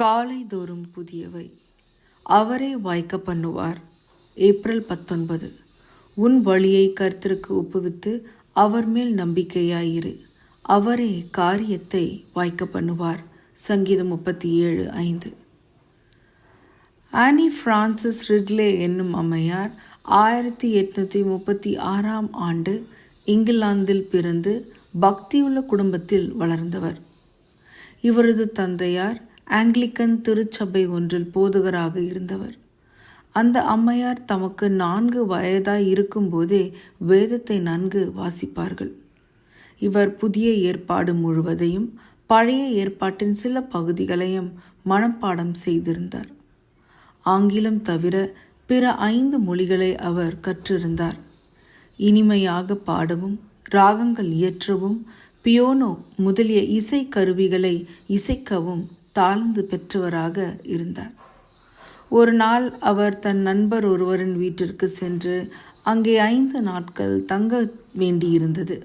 காலை தோறும் புதியவை. அவரே வாய்க்க பண்ணுவார். ஏப்ரல் பத்தொன்பது. உன் வழியை கருத்திற்கு ஒப்புவித்து அவர் மேல் நம்பிக்கையாயிரு. அவரே காரியத்தை வாய்க்க பண்ணுவார். சங்கீதம் முப்பத்தி ஏழு ஐந்து. ஆனி பிரான்சிஸ் ரிட்லே என்னும் அம்மையார் ஆயிரத்தி எட்நூற்றி முப்பத்தி ஆறாம் ஆண்டு இங்கிலாந்தில் பிறந்து பக்தியுள்ள குடும்பத்தில் வளர்ந்தவர். இவரது தந்தையார் ஆங்கிலிக்கன் திருச்சபை ஒன்றில் போதகராக இருந்தவர். அந்த அம்மையார் தமக்கு நான்கு வயதாய் இருக்கும்போதே வேதத்தை நன்கு வாசிப்பார்கள். இவர் புதிய ஏற்பாடு முழுவதையும் பழைய ஏற்பாட்டின் சில பகுதிகளையும் மனப்பாடம் செய்திருந்தார். ஆங்கிலம் தவிர பிற ஐந்து மொழிகளை அவர் கற்றிருந்தார். இனிமையாக பாடவும் ராகங்கள் இயற்றவும் பியோனோ முதலிய இசை கருவிகளை இசைக்கவும் தாழ்ந்து பெற்றவராக இருந்தார். ஒரு நாள் அவர் தன் நண்பர் ஒருவரின் வீட்டிற்கு சென்று அங்கே ஐந்து நாட்கள் தங்க வேண்டியிருந்தது.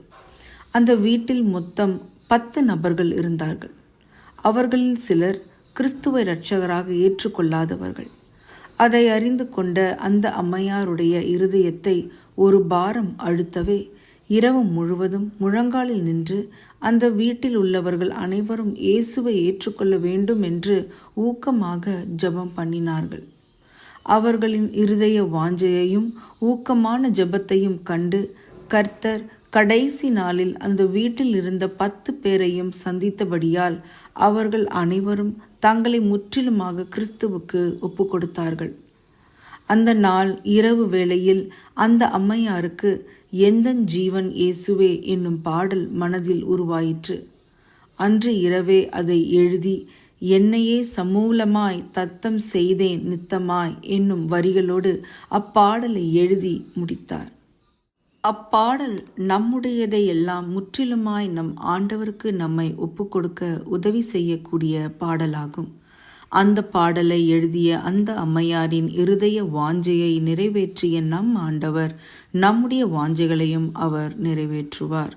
அந்த வீட்டில் மொத்தம் பத்து நபர்கள் இருந்தார்கள். அவர்களில் சிலர் கிறிஸ்துவ இரட்சகராக ஏற்றுக்கொள்ளாதவர்கள். அதை அறிந்து கொண்ட அந்த அம்மையாருடைய இருதயத்தை ஒரு பாரம் அழுத்தவே இரவு முழுவதும் முழங்காலில் நின்று அந்த வீட்டில் உள்ளவர்கள் அனைவரும் இயேசுவை ஏற்றுக்கொள்ள வேண்டும் என்று ஊக்கமாக ஜெபம் பண்ணினார்கள். அவர்களின் இருதய வாஞ்சையையும் ஊக்கமான ஜெபத்தையும் கண்டு கர்த்தர் கடைசி நாளில் அந்த வீட்டில் இருந்த பத்து பேரையும் சந்தித்தபடியால் அவர்கள் அனைவரும் தங்களை முற்றிலுமாக கிறிஸ்துவுக்கு ஒப்பு கொடுத்தார்கள் அந்த நாள் இரவு வேளையில் அந்த அம்மையாருக்கு எந்தன் ஜீவன் இயேசுவே என்னும் பாடல் மனதில் உருவாயிற்று. அன்று இரவே அதை எழுதி என்னையே சமூலமாய் தத்தம் செய்தேன் நித்தமாய் என்னும் வரிகளோடு அப்பாடலை எழுதி முடித்தார். அப்பாடல் நம்முடையதையெல்லாம் முற்றிலுமாய் நம் ஆண்டவருக்கு நம்மை ஒப்புக்கொடுக்க உதவி செய்யக்கூடிய பாடலாகும். அந்த பாடலை எழுதிய அந்த அம்மையாரின் இருதய வாஞ்சையை நிறைவேற்றிய நம் ஆண்டவர் நம்முடைய வாஞ்சைகளையும் அவர் நிறைவேற்றுவார்.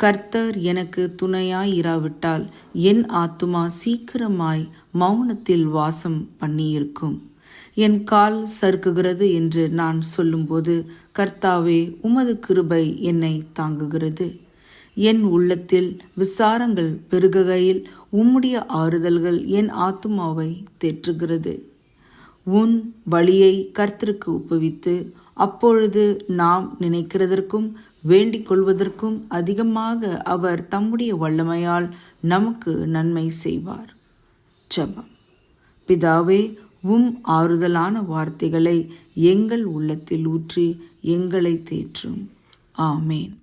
கர்த்தர் எனக்கு துணையாயிராவிட்டால் என் ஆத்துமா சீக்கிரமாய் மௌனத்தில் வாசம் பண்ணியிருக்கும். என் கால் சறுக்குகிறது என்று நான் சொல்லும்போது கர்த்தாவே உமது கிருபை என்னை தாங்குகிறது. என் உள்ளத்தில் விசாரங்கள் பெருகுகையில் உம்முடைய ஆறுதல்கள் என் ஆத்துமாவை தேற்றுகிறது. உன் வழியை கர்த்தருக்கு ஒப்புவித்து அப்பொழுது நாம் நினைக்கிறதற்கும் வேண்டிக் கொள்வதற்கும் அதிகமாக அவர் தம்முடைய வல்லமையால் நமக்கு நன்மை செய்வார். ஜபம். பிதாவே உம் ஆறுதலான வார்த்தைகளை எங்கள் உள்ளத்தில் ஊற்றி எங்களை தேற்றும். ஆமேன்.